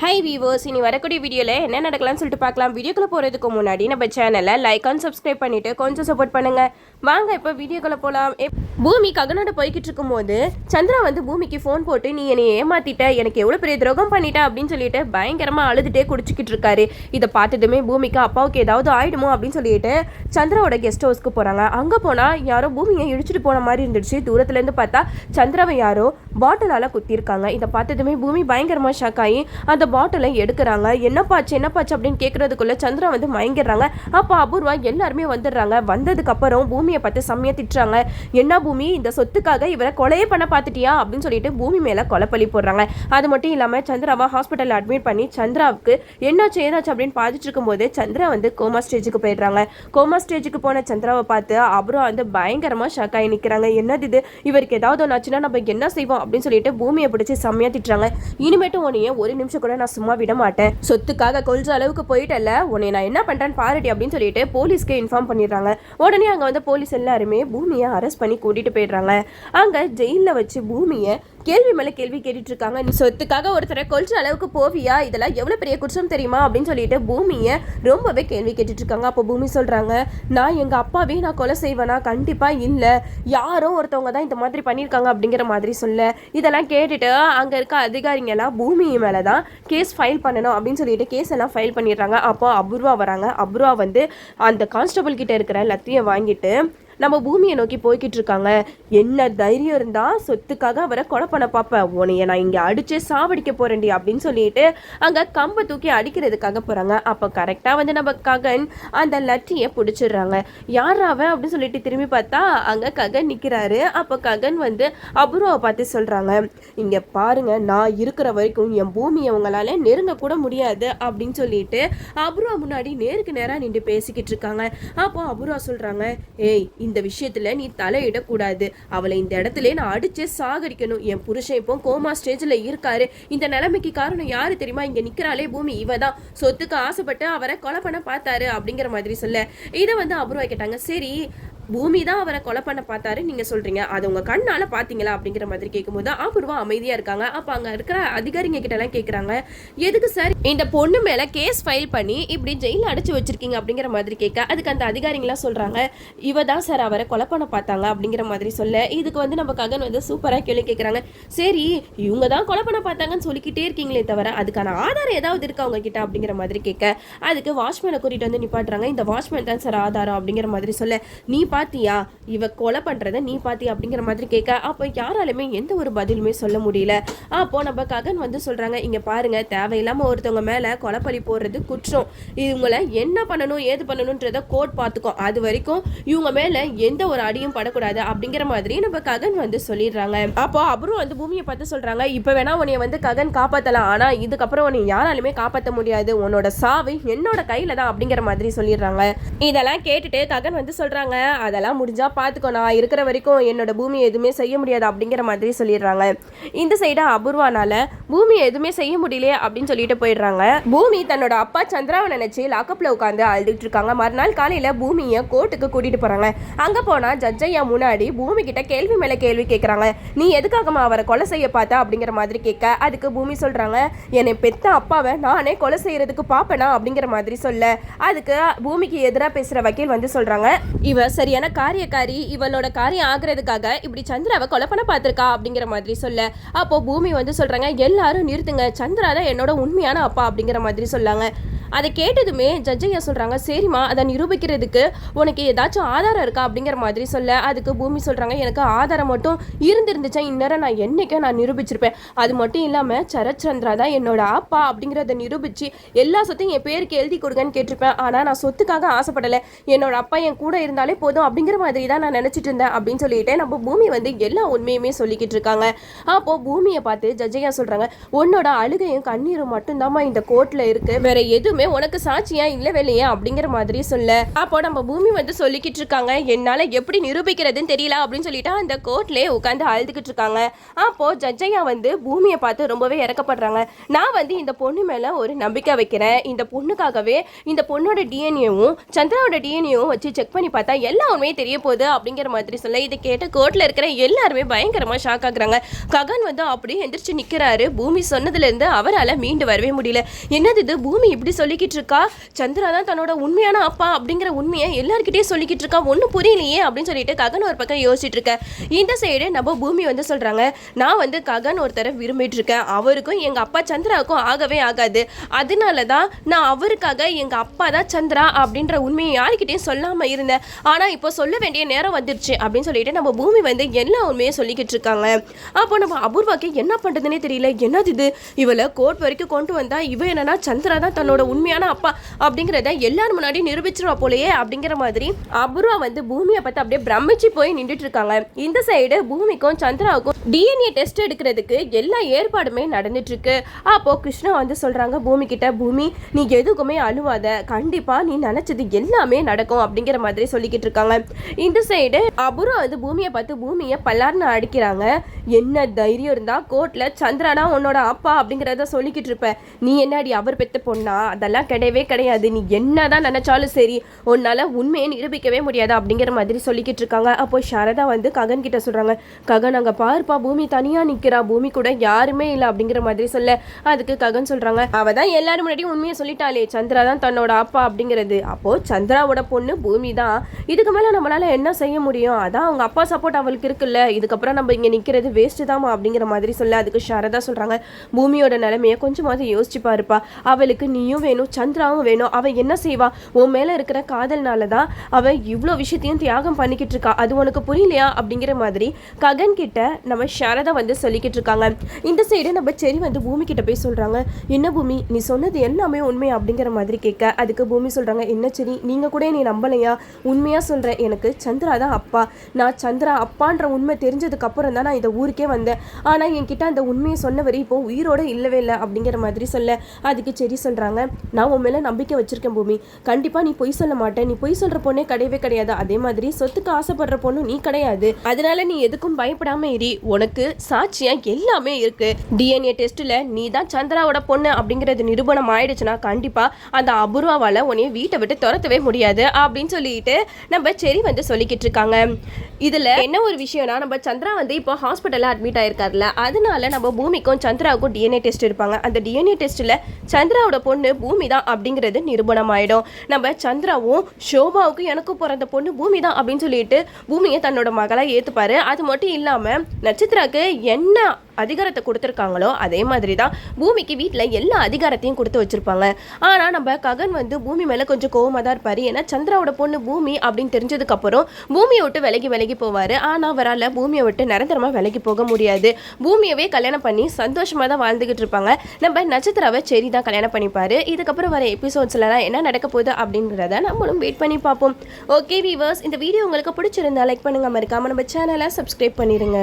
High viewers இனி வரக்கூடிய வீடியோவில் என்ன நடக்கலாம்னு சொல்லிட்டு பார்க்கலாம். வீடியோக்குள்ளே போகிறதுக்கு முன்னாடி நம்ம சேனலை லைக் அண்ட் சப்ஸ்கிரைப் பண்ணிட்டு கொஞ்சம் சப்போர்ட் பண்ணுங்கள் வாங்க இப்போ வீடியோக்குள்ளே போகலாம் பூமி ககனோட போய்கிட்டு இருக்கும்போது சந்திரா வந்து பூமிக்கு ஃபோன் போட்டு நீ என்னை ஏமாத்திட்ட? எனக்கு எவ்வளோ பெரிய துரோகம் பண்ணிட்ட? அப்படின்னு சொல்லிட்டு பயங்கரமாக அழுதுகிட்டே குடிச்சிக்கிட்டு இருக்காரு. இதை பார்த்ததுமே பூமிக்கு அப்பாவுக்கு ஏதாவது ஆயிடுமோ அப்படின்னு சொல்லிட்டு சந்திராவோட கெஸ்ட் ஹவுஸ்க்கு போகிறாங்க அங்கே போனால் யாரோ பூமியை இடிச்சிட்டு போன மாதிரி இருந்துச்சு தூரத்துலேருந்து பார்த்தா சந்திராவை யாரோ பாட்டிலால் குத்திருக்காங்க. இதை பார்த்ததுமே பூமி பயங்கரமாக ஷாக் ஆகி அந்த பாட்டிலை எடுக்கிறாங்க. என்னப்பாச்சு என்னப்பாச்சு அப்படின்னு கேட்கறதுக்குள்ள சந்திரா வந்து மயங்கிடுறாங்க. அப்போ அபூர்வா எல்லாருமே வந்துடுறாங்க. வந்ததுக்கு அப்புறம் பூமியை பார்த்து செம்மையா திட்டுறாங்க. என்ன பூமி? இந்த சொத்துக்காக இவரை கொலையே பண்ண பார்த்துட்டியா? அப்படின்னு சொல்லிட்டு பூமி மேலே கொலைப்பள்ளி போடுறாங்க. அது மட்டும் இல்லாமல் சந்திராவை ஹாஸ்பிட்டலில் அட்மிட் பண்ணி சந்திராவுக்கு என்னாச்சு? ஏதாச்சு அப்படின்னு பார்த்துட்டு இருக்கும்போது சந்திரா வந்து கோமா ஸ்டேஜுக்கு போயிடுறாங்க. கோமா ஸ்டேஜுக்கு போன சந்திராவை பார்த்து அப்புறம் வந்து பயங்கரமாக ஷாக் ஆகி நிற்கிறாங்க என்னது இது? இவருக்கு ஏதாவது ஒன்று ஆச்சுன்னா நம்ம என்ன செய்வோம்? அப்படின்னு சொல்லிட்டு பூமியை பிடிச்சி செம்மையா திட்டுறாங்க. இனிமேட்டும் உன்னைய ஒரு நிமிஷம் கூட நான் சும்மா விட மாட்டேன். சொத்துக்காக கொஞ்ச அளவுக்கு போயிட்டல உன்னை நான் என்ன பண்ணுறேன்னு பாருடி அப்படின்னு சொல்லிட்டு போலீஸ்க்கு இன்ஃபார்ம் பண்ணிடுறாங்க. உடனே அங்க வந்து போலீஸ் எல்லாருமே பூமியை அரெஸ்ட் பண்ணி கூட்டிட்டு போயிடுறாங்க. அங்க ஜெயில வச்சு பூமியை கேள்வி மேலே கேள்வி கேட்டுட்டு இருக்காங்க நீ சொத்துக்காக ஒருத்தரை கொல்ற அளவுக்கு போவியா? இதெல்லாம் எவ்வளோ பெரிய குற்றம் தெரியுமா? அப்படின்னு சொல்லிட்டு பூமியை ரொம்பவே கேள்வி கேட்டுட்டு இருக்காங்க அப்போ பூமி சொல்கிறாங்க நான் எங்கள் அப்பாவே நான் கொலை செய்வேனா? கண்டிப்பாக இல்லை. யாரோ ஒருத்தவங்க தான் இந்த மாதிரி பண்ணியிருக்காங்க அப்படிங்கிற மாதிரி சொல்ல. இதெல்லாம் கேட்டுட்டு அங்கே இருக்க அதிகாரிங்க எல்லாம் பூமி மேலே தான் கேஸ் ஃபைல் பண்ணணும் அப்படின்னு சொல்லிட்டு கேஸ் எல்லாம் ஃபைல் பண்ணிடுறாங்க. அப்போ அபூர்வா வராங்க. அபூர்வா வந்து அந்த கான்ஸ்டபிள் கிட்ட இருக்கிற லத்தியை வாங்கிட்டு நம்ம பூமியை நோக்கி போய்கிட்டு இருக்காங்க என்ன தைரியம் இருந்தா சொத்துக்காக அவரை கொலை பண்ண பார்ப்பேன். உனைய நான் இங்கே அடிச்சே சாவடிக்க போறேன்டி அப்படின்னு சொல்லிட்டு அங்க கம்பை தூக்கி அடிக்கிறதுக்காக போறாங்க. அப்போ கரெக்டா வந்து நம்ம ககன் அந்த லட்டியை பிடிச்சிடுறாங்க. யார் அவன் அப்படின்னு சொல்லிட்டு திரும்பி பார்த்தா அங்க ககன் நிக்கிறாரு. அப்போ ககன் வந்து அபூர்வாவை பார்த்து சொல்றாங்க இங்க பாருங்க நான் இருக்கிற வரைக்கும் என் பூமியை அவங்களால நெருங்க கூட முடியாது. அப்படின்னு சொல்லிட்டு அபூர்வா முன்னாடி நேருக்கு நேராக நின்று பேசிக்கிட்டு இருக்காங்க அப்போ அபூர்வா சொல்றாங்க ஏய் இந்த விஷயத்துல நீ தலையிடக்கூடாது. அவளை இந்த இடத்துல நான் அடிச்சே சாகரிக்கணும் என் புருஷன் இப்போ கோமா ஸ்டேஜ்ல இருக்காரு. இந்த நிலைமைக்கு காரணம் யாரு தெரியுமா? இங்க நிக்கிறாளே பூமி இவ தான் சொத்துக்கு ஆசைப்பட்டு அவரை கொலை பண்ண பார்த்தாரு அப்படிங்கிற மாதிரி சொல்ல. இதை வந்து அபூர்வா கேட்டாங்க. சரி பூமி தான் அவரை கொலை பண்ண பார்த்தாரு. நீங்க சொல்றீங்க அது உங்க கண்ணால பாத்தீங்களா அப்படிங்கிற மாதிரி கேட்கும்போது அபூர்வா அமைதியா இருக்காங்க. அப்ப அங்க இருக்கிற அதிகாரிங்க கிட்ட எல்லாம் கேக்குறாங்க எதுக்கு சார் இந்த பொண்ணு மேல கேஸ் ஃபைல் பண்ணி இப்படி ஜெயில அடைச்சு வச்சிருக்கீங்க? அப்படிங்கிற மாதிரி கேட்க அதுக்கு அந்த அதிகாரிங்களாம் சொல்றாங்க இவ தான் சார் அவரை கொலை பண்ண பார்த்தாங்க அப்படிங்கிற மாதிரி சொல்ல இதுக்கு வந்து நம்ம ககன் வந்து சூப்பரா கேள்வி கேட்கறாங்க சரி இவங்க தான் கொலை பண்ண பார்த்தாங்கன்னு சொல்லிக்கிட்டே இருக்கீங்களே தவிர அதுக்கான ஆதாரம் ஏதாவது இருக்கா அவங்க கிட்ட அப்படிங்கிற மாதிரி கேட்க அதுக்கு வாட்ச்மேனை கூட்டிட்டு வந்து நிப்பாட்டுறாங்க இந்த வாட்ச்மேன் தான் சார் ஆதாரம் அப்படிங்கிற மாதிரி சொல்ல நீ பாத்தியா? இவ கொலை பண்றத நீ பாத்தியா அப்படிங்கிற மாதிரி கேட்க அப்போ யாராலுமே எந்த ஒரு பதிலுமே சொல்ல முடியல. அப்போ நம்ம ககன் வந்து சொல்றாங்க இங்க பாருங்க தேவையில்லாம ஒருத்தவங்க மேல கொலைப்பழி போடுறது குற்றம். இவங்களை என்ன பண்ணணும் ஏது பண்ணணும்ன்றத கோர்ட் பார்த்துக்கோ அது வரைக்கும் இவங்க மேல எந்த ஒரு அடியும் படக்கூடாது. அப்படிங்கிற மாதிரி நம்ம ககன் வந்து சொல்லிடுறாங்க. அப்போ அப்புறம் வந்து பூமியை பார்த்து சொல்றாங்க இப்ப வேணா உன்னைய வந்து ககன் காப்பாத்தலாம். ஆனா இதுக்கப்புறம் உன்னை யாராலுமே காப்பாற்ற முடியாது. உன்னோட சாவு என்னோட கையில தான் அப்படிங்கிற மாதிரி சொல்லிடுறாங்க. இதெல்லாம் கேட்டுட்டு ககன் வந்து சொல்றாங்க அதெல்லாம் முடிஞ்சால் பார்த்துக்கோ நான் இருக்கிற வரைக்கும் என்னோட பூமி எதுவுமே செய்ய முடியாது அப்படிங்கிற மாதிரி சொல்லிடுறாங்க. இந்த சைடு அபூர்வானால பூமி எதுவுமே செய்ய முடியலையே அப்படின்னு சொல்லிட்டு போயிடுறாங்க. பூமி தன்னோட அப்பா சந்திராவை நினைச்சு லாக்கப்பில் உட்காந்து அழுதுட்டு இருக்காங்க. மறுநாள் காலையில பூமியை கோர்ட்டுக்கு கூட்டிட்டு போறாங்க. அங்க போனா ஜட்ஜையா முன்னாடி பூமி கிட்ட கேள்வி மேல கேள்வி கேட்கறாங்க நீ எதுக்காகமா அவரை கொலை செய்ய பார்த்தா? அப்படிங்கிற மாதிரி கேட்க அதுக்கு பூமி சொல்றாங்க. என்னை பெத்த அப்பாவை நானே கொலை செய்யறதுக்கு பாப்பேனா? அப்படிங்கிற மாதிரி சொல்ல அதுக்கு பூமிக்கு எதிராக பேசுற வக்கீல் வந்து சொல்றாங்க. இவ ஏன்னா காரியக்காரி இவளோட காரியம் ஆகுறதுக்காக இப்படி சந்திராவை கொலை பண்ண பார்த்துருக்கா அப்படிங்கிற மாதிரி சொல்ல. அப்போ பூமி வந்து சொல்றாங்க எல்லாரும் நிறுத்துங்க சந்திரா தான் என்னோட உண்மையான அப்பா அப்படிங்கிற மாதிரி சொல்லாங்க. அதை கேட்டதுமே ஜட்ஜையா சொல்கிறாங்க சரிம்மா அதை நிரூபிக்கிறதுக்கு உனக்கு ஏதாச்சும் ஆதாரம் இருக்கா? அப்படிங்கிற மாதிரி சொல்ல அதுக்கு பூமி சொல்கிறாங்க எனக்கு ஆதாரம் மட்டும் இருந்திருந்துச்சா? இந்நேரம் நான் என்னைக்கோ நான் நிரூபிச்சிருப்பேன். அது மட்டும் இல்லாமல் சரத்சந்திரா தான் என்னோட அப்பா அப்படிங்கிறத நிரூபிச்சு எல்லா சொத்தையும் என் பேருக்கு எழுதி கொடுங்கன்னு கேட்டிருப்பேன். ஆனால் நான் சொத்துக்காக ஆசைப்படலை. என்னோட அப்பா என் கூட இருந்தாலே போதும் அப்படிங்கிற மாதிரி தான் நான் நினச்சிட்டு இருந்தேன் அப்படின்னு சொல்லிட்டு நம்ம பூமி வந்து எல்லா உண்மையுமே சொல்லிக்கிட்டு இருக்காங்க. அப்போது பூமியை பார்த்து ஜட்ஜையா சொல்கிறாங்க உன்னோட அழுகையும் கண்ணீரும் மட்டும்தாம்மா இந்த கோர்ட்டில் இருக்குது வேற எதுவும் எதுவுமே உனக்கு சாட்சியா இல்லவே அப்படிங்கிற மாதிரி சொல்ல. அப்போ நம்ம பூமி வந்து சொல்லிக்கிட்டு இருக்காங்க என்னால எப்படி நிரூபிக்கிறதுன்னு தெரியல அப்படின்னு சொல்லிட்டு அந்த கோர்ட்லயே உட்காந்து அழுதுகிட்டு இருக்காங்க. அப்போ ஜட்ஜையா வந்து பூமியை பார்த்து ரொம்பவே இறக்கப்படுறாங்க. நான் வந்து இந்த பொண்ணு மேல ஒரு நம்பிக்கை வைக்கிறேன். இந்த பொண்ணுக்காகவே இந்த பொண்ணோட டிஎன்ஏவும் சந்திராவோட டிஎன்ஏவும் வச்சு செக் பண்ணி பார்த்தா எல்லா உண்மையும் தெரிய போகுது அப்படிங்கிற மாதிரி சொல்ல. இதை கேட்டு கோர்ட்ல இருக்கிற எல்லாருமே பயங்கரமா ஷாக் ஆகுறாங்க. ககன் வந்து அப்படியே எந்திரிச்சு நிக்கிறாரு. பூமி சொன்னதுல இருந்து அவரால் மீண்டு வரவே முடியல. என்னது இது? பூமி இப்படி சொல்லிக்கிட்டு இருக்கா சந்திரா தான் தன்னோட உண்மையான அப்பா அப்படிங்கிற உண்மையை எல்லார்கிட்டயும் சொல்லிக்கிட்டு இருக்கா ஒன்றும் புரியலையே அப்படின்னு சொல்லிட்டு ககன் ஒரு பக்கம் யோசிச்சுட்டு இருக்கேன் இந்த சைடு நம்ம பூமி வந்து சொல்கிறாங்க நான் வந்து ககன் ஒருத்தரை விரும்பிட்டு இருக்கேன் அவருக்கும் எங்கள் அப்பா சந்திராவுக்கும் ஆகவே ஆகாது. அதனால தான் நான் அவருக்காக எங்கள் அப்பா தான் சந்திரா அப்படின்ற உண்மையை யாருக்கிட்டையும் சொல்லாமல் இருந்தேன். ஆனால் இப்போ சொல்ல வேண்டிய நேரம் வந்துருச்சு அப்படின்னு சொல்லிட்டு நம்ம பூமி வந்து எல்லா உண்மையும் சொல்லிக்கிட்டு இருக்காங்க அப்போ நம்ம அபூர்வாக்கு என்ன பண்ணுறதுனே தெரியல. என்னது இது? இவளை கோர்ட் வரைக்கும் கொண்டு வந்தால் இவ என்னன்னா சந்திரா தான் தன்னோட உண்மையான அப்பா அப்படிங்கிறத எல்லாரும் முன்னாடி நிரூபிச்சிருவா போலயே அப்படிங்கிற மாதிரி அபூர்வா வந்து பூமியை பார்த்து அப்படியே பிரமிச்சு போய் நின்றுட்டு இருக்காங்க இந்த சைடு பூமிக்கும் சந்திராவுக்கும் டிஎன்ஏ டெஸ்ட் எடுக்கிறதுக்கு எல்லா ஏற்பாடுமே நடந்துட்டு இருக்கு அப்போ கிருஷ்ணா வந்து சொல்றாங்க பூமி கிட்ட பூமி நீ எதுக்குமே அழுவாத. கண்டிப்பா நீ நினைச்சது எல்லாமே நடக்கும். அப்படிங்கிற மாதிரி சொல்லிக்கிட்டு இருக்காங்க இந்த சைடு அபூர்வா வந்து பூமியை பார்த்து பூமியை பல்லார்னு அடிக்கிறாங்க. என்ன தைரியம் இருந்தா கோர்ட்ல சந்திரானா உன்னோட அப்பா அப்படிங்கிறத சொல்லிக்கிட்டு இருப்ப நீ என்னடி அவர் பெத்த பொண்ணா? அதெல்லாம் கிடையவே கிடையாது. நீ என்னதான் நினச்சாலும் சரி உன்னால் உண்மையை நிரூபிக்கவே முடியாது அப்படிங்கிற மாதிரி சொல்லிக்கிட்டு இருக்காங்க. அப்போ சாரதா வந்து ககன் கிட்ட சொல்றாங்க ககன் அங்கே பாருப்பா பூமி தனியாக நிற்கிறா பூமி கூட யாருமே இல்லை அப்படிங்கிற மாதிரி சொல்ல அதுக்கு ககன் சொல்றாங்க. அவள் தான் எல்லாரும் முன்னாடியும் உண்மையை சொல்லிட்டாளே. சந்திரா தான் தன்னோட அப்பா அப்படிங்கிறது. அப்போது சந்திராவோட பொண்ணு பூமி தான். இதுக்கு மேல நம்மளால என்ன செய்ய முடியும்? அதான் அவங்க அப்பா சப்போர்ட் அவளுக்கு இருக்குல்ல. இதுக்கப்புறம் நம்ம இங்கே நிற்கிறது வேஸ்ட்டு தாமா அப்படிங்கிற மாதிரி சொல்ல அதுக்கு சாரதா சொல்றாங்க. பூமியோட நிலைமையை கொஞ்சமாவது யோசிச்சு பாருப்பா. அவளுக்கு நீயும் வேணும். சந்திராவும் வேணும். அவள் என்ன செய்வா? உன் மேல இருக்கிற காதல்னால தான் அவள் இவ்வளோ விஷயத்தையும் தியாகம் பண்ணிக்கிட்டு இருக்கா. அது உனக்கு புரியலையா? அப்படிங்கிற மாதிரி ககன் கிட்ட நம்ம சாரதா வந்து சொல்லிக்கிட்டு இருக்காங்க. இந்த சைடு நம்ம செரி வந்து பூமி கிட்ட போய் சொல்றாங்க. என்ன பூமி? நீ சொன்னது எல்லாமே உண்மை அப்படிங்கிற மாதிரி கேட்க அதுக்கு பூமி சொல்றாங்க என்ன சரி? நீங்க கூட நீ நம்பலையா? உண்மையா சொல்கிறேன் எனக்கு சந்திரா தான் அப்பா. நான் சந்திரா அப்பான்ற உண்மை தெரிஞ்சதுக்கு அப்புறம் தான் நான் இந்த ஊருக்கே வந்தேன். ஆனா என்கிட்ட அந்த உண்மையை சொன்னவர் இப்போ உயிரோட இல்லவே இல்லை. அப்படிங்கிற மாதிரி சொல்ல அதுக்கு சரி சொல்றாங்க. நான் உன் மேலே நம்பிக்கை வச்சிருக்கேன் பூமி. கண்டிப்பாக நீ பொய் சொல்ல மாட்டேன். நீ பொய் சொல்கிற பொண்ணே கிடையவே கிடையாது. அதே மாதிரி சொத்துக்கு ஆசைப்படுற பொண்ணும் நீ கிடையாது. அதனால நீ எதுக்கும் பயப்படாம இரு. உனக்கு சாட்சியாக எல்லாமே இருக்கு. டிஎன்ஏ டெஸ்ட்டில் நீ தான் சந்திராவோட பொண்ணு அப்படிங்கிறது நிரூபணம் ஆயிடுச்சுன்னா கண்டிப்பாக அந்த அபூர்வாவால் உன்னைய வீட்டை விட்டு துரத்தவே முடியாது அப்படின்னு சொல்லிட்டு நம்ம செரி வந்து சொல்லிக்கிட்டு இருக்காங்க. இதில் என்ன ஒரு விஷயம்னா நம்ம சந்திரா வந்து இப்போ ஹாஸ்பிட்டலில் அட்மிட் ஆயிருக்காருல்ல. அதனால நம்ம பூமிக்கும் சந்திராவுக்கும் டிஎன்ஏ டெஸ்ட் இருப்பாங்க அந்த டிஎன்ஏ டெஸ்ட்டில் சந்திராவோட பொண்ணு பூமி தான் அப்படிங்கிறது நிரூபணம் ஆயிடும் நம்ம சந்திராவும் ஷோபாவுக்கும் எனக்கும் பிறந்த பொண்ணு பூமி தான் அப்படின்னு சொல்லிட்டு பூமியை தன்னோட மகளா ஏற்றுப்பாரு அது மட்டும் இல்லாமல் நட்சத்திராக்கு என்ன அதிகாரத்தை கொடுத்துருக்காங்களோ அதே மாதிரி தான் பூமிக்கு வீட்டில் எல்லா அதிகாரத்தையும் கொடுத்து வச்சுருப்பாங்க. ஆனால் நம்ம ககன் வந்து பூமி மேலே கொஞ்சம் கோவமாக தான் இருப்பார். ஏன்னா சந்திராவோட பொண்ணு பூமி அப்படின்னு தெரிஞ்சதுக்கப்புறம் பூமியை விட்டு விலகி விலகி போவார். ஆனால் அவரால் பூமியை விட்டு நிரந்தரமாக விலகி போக முடியாது. பூமியவே கல்யாணம் பண்ணி சந்தோஷமாக தான் வாழ்ந்துக்கிட்டு இருப்பாங்க. நம்ம நட்சத்திராவை செரி தான் கல்யாணம் பண்ணிப்பார். இதுக்கப்புறம் வர எபிசோட்ஸ்லாம் என்ன நடக்க போகுது அப்படின்றத நம்மளும் வெயிட் பண்ணி பார்ப்போம். ஓகே வீவர்ஸ் இந்த வீடியோ உங்களுக்கு பிடிச்சிருந்தா லைக் பண்ணுங்க. மறக்காம நம்ம சேனலை சப்ஸ்கிரைப் பண்ணிடுங்க